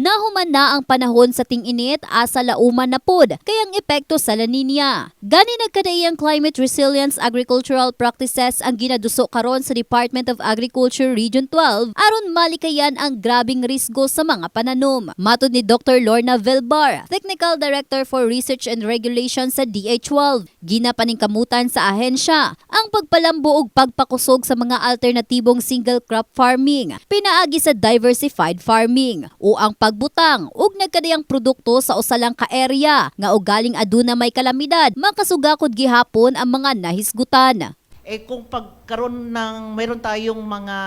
Nahuman na ang panahon sa ting-init asa lauman na pod, kayang epekto sa La Nina. Gani nagkadaiyang climate resilience agricultural practices ang ginaduso karon sa Department of Agriculture Region 12 aron malikayan ang grabing risgo sa mga pananom. Matod ni Dr. Lorna Vilbar, Technical Director for Research and Regulation sa DH12, ginapaningkamutan sa ahensya ang pagpalambo ug pagpakusog sa mga alternatibong single crop farming, pinaagi sa diversified farming o ang pagbutang ug nagkadayang produkto sa usalang ka area nga ugaling aduna may kalamidad makasugakod gihapon ang mga nahisgutan. eh kung pagkaroon ng meron tayong mga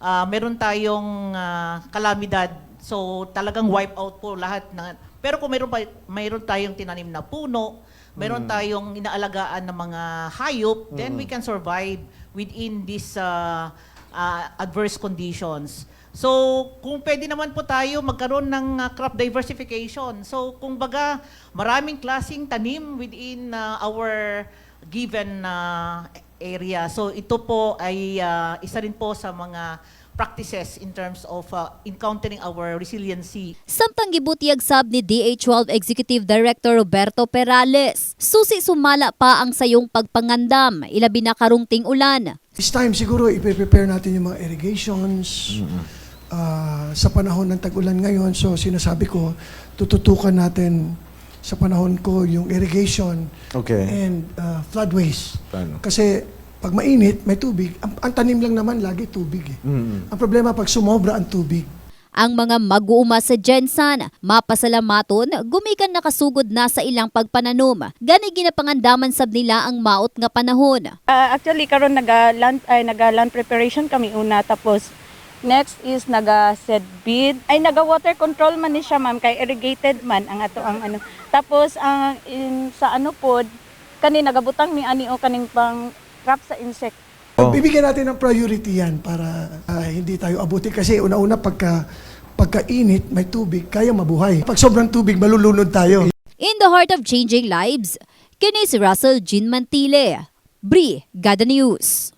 ah, meron tayong ah, kalamidad so talagang wipe out po lahat ng pero kung meron pa mayroon tayong tinanim na puno meron tayong inaalagaan ng mga hayop then we can survive within these ah, ah, adverse conditions So, kung pwede naman po tayo magkaroon ng ah, crop diversification. So, kung baga, maraming klasing tanim within ah, our given uh, area. So ito po ay uh, isa rin po sa mga practices in terms of uh, encountering our resiliency. Samtang gibutiyag sab ni DH12 Executive Director Roberto Perales, susi sumala pa ang sayong pagpangandam, ilabi na karong ting ulan. This time siguro i-prepare natin yung mga irrigations ah, sa panahon ng tag-ulan ngayon. So sinasabi ko, tututukan natin sa panahon ko yung irrigation Okay. and ah, floodways. Paano? Kasi pag mainit, may tubig. Ang, ang tanim lang naman lagi tubig. Eh. Mm. Ang problema pag sumobra ang tubig, Ang mga mag-uuma sa Jensan, mapasalamaton, gumikan nakasugod na sa ilang pagpananom. Gani ginapangandaman sab nila ang maot nga panahon. Ah, actually karon naga land ay naga land preparation kami una tapos next is naga seed bed ay naga water control man ni siya ma'am kay irrigated man ang ato ang ano tapos ang in, sa ano pod kani nagabutang ni ani o kaning pang crop sa insect Oh. bibigyan natin ng priority yan para ah, hindi tayo abuti. Kasi una-una pagka, pagkainit, may tubig, kaya mabuhay. Pag sobrang tubig, malulunod tayo. In the heart of changing lives, kini si Russell Jean Mantile. Bri, Gada News.